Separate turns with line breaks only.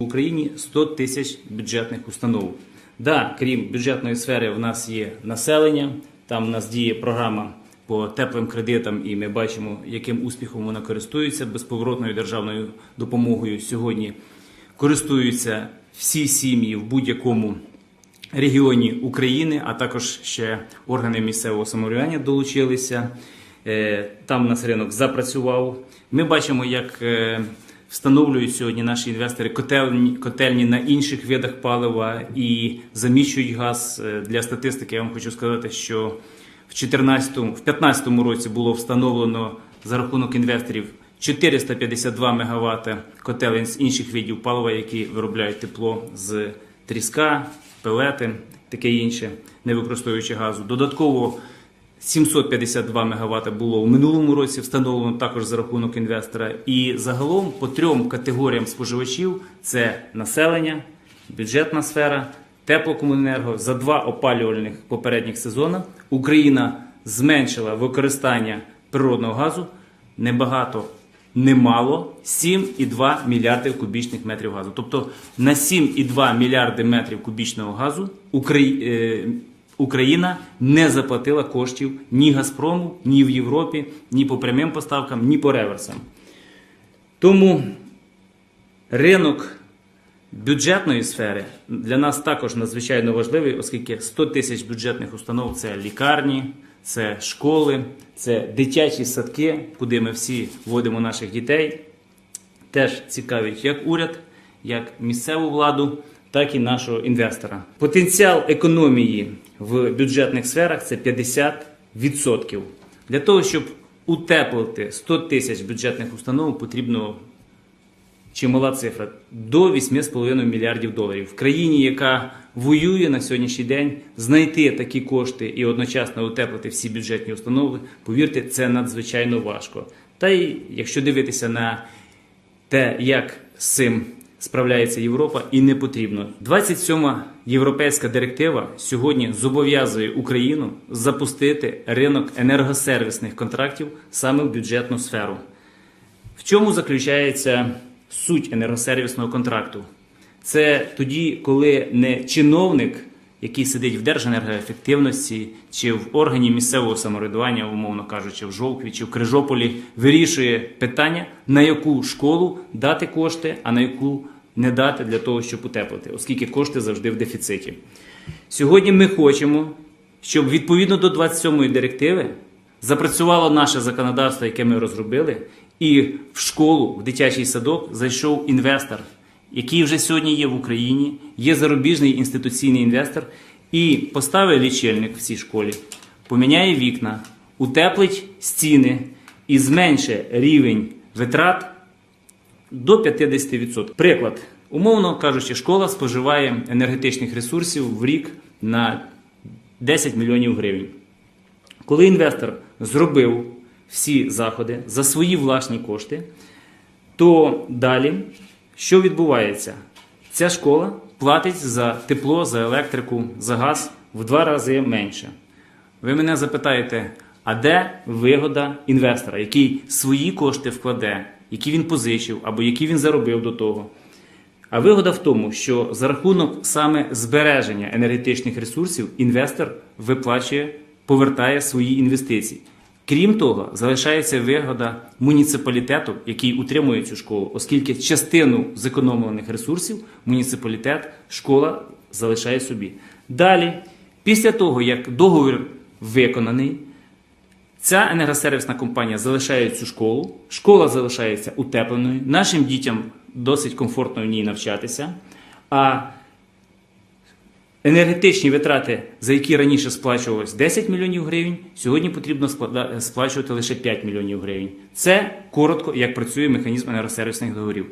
Україні 100 тисяч бюджетних установ. Да, крім бюджетної сфери, в нас є населення. Там у нас діє програма по теплим кредитам, і ми бачимо, яким успіхом вона користується безповоротною державною допомогою. Сьогодні користуються всі сім'ї в будь-якому регіоні України, а також ще органи місцевого самоврядування долучилися. Е, Там у нас ринок запрацював. Ми бачимо, як е, встановлюють сьогодні наші інвестори котельні, котельні на інших видах палива і заміщують газ. Е, Для статистики я вам хочу сказати, що в 14, в 2015 році було встановлено за рахунок інвесторів 452 МВт котелень з інших видів палива, які виробляють тепло з тріска, пелети, таке інше, не використовуючи газу. Додатково 752 МВт було у минулому році встановлено також за рахунок інвестора. І загалом по трьом категоріям споживачів це населення, бюджетна сфера, теплокомуненерго. За два опалювальних попередніх сезони Україна зменшила використання природного газу небагато, немало 7,2 мільярди кубічних метрів газу. Тобто на 7,2 мільярди метрів кубічного газу Украї... Україна не заплатила коштів ні Газпрому, ні в Європі, ні по прямим поставкам, ні по реверсам. Тому ринок бюджетної сфери для нас також надзвичайно важливий, оскільки 100 тисяч бюджетних установ це лікарні, це школи, це дитячі садки, куди ми всі вводимо наших дітей. Теж цікавить як уряд, як місцеву владу, так і нашого інвестора. Потенціал економії в бюджетних сферах це 50%. Для того, щоб утеплити 100 тисяч бюджетних установ, потрібно чимала цифра до 8,5 мільярдів доларів. В країні, яка воює на сьогоднішній день, знайти такі кошти і одночасно утеплити всі бюджетні установи, повірте, це надзвичайно важко. Та й якщо дивитися на те, як з цим справляється Європа, і не потрібно. 27-ма європейська директива сьогодні зобов'язує Україну запустити ринок енергосервісних контрактів саме в бюджетну сферу. В чому заключається суть енергосервісного контракту? Це тоді, коли не чиновник, який сидить в Держенергоефективності чи в органі місцевого самоврядування, умовно кажучи, в Жовкві чи в Крижополі, вирішує питання, на яку школу дати кошти, а на яку не дати для того, щоб утеплити, оскільки кошти завжди в дефіциті. Сьогодні ми хочемо, щоб відповідно до 27-ї директиви запрацювало наше законодавство, яке ми розробили, і в школу, в дитячий садок зайшов інвестор, який вже сьогодні є в Україні, є зарубіжний інституційний інвестор, і поставить лічильник в цій школі, поміняє вікна, утеплить стіни і зменшить рівень витрат до 50%. Приклад, умовно кажучи, школа споживає енергетичних ресурсів в рік на 10 мільйонів гривень. Коли інвестор зробив всі заходи за свої власні кошти, то далі що відбувається? Ця школа платить за тепло, за електрику, за газ в два рази менше. Ви мене запитаєте, а де вигода інвестора, який свої кошти вкладе, які він позичив або які він заробив до того? А вигода в тому, що за рахунок саме збереження енергетичних ресурсів інвестор виплачує, повертає свої інвестиції. Крім того, залишається вигода муніципалітету, який утримує цю школу, оскільки частину зекономлених ресурсів муніципалітет, школа залишає собі. Далі, після того, як договір виконаний, Ця енергосервісна компанія залишає цю школу, школа залишається утепленою, нашим дітям досить комфортно в ній навчатися. А енергетичні витрати, за які раніше сплачувалось 10 мільйонів гривень, сьогодні потрібно сплачувати лише 5 мільйонів гривень. Це коротко, як працює механізм енергосервісних договорів.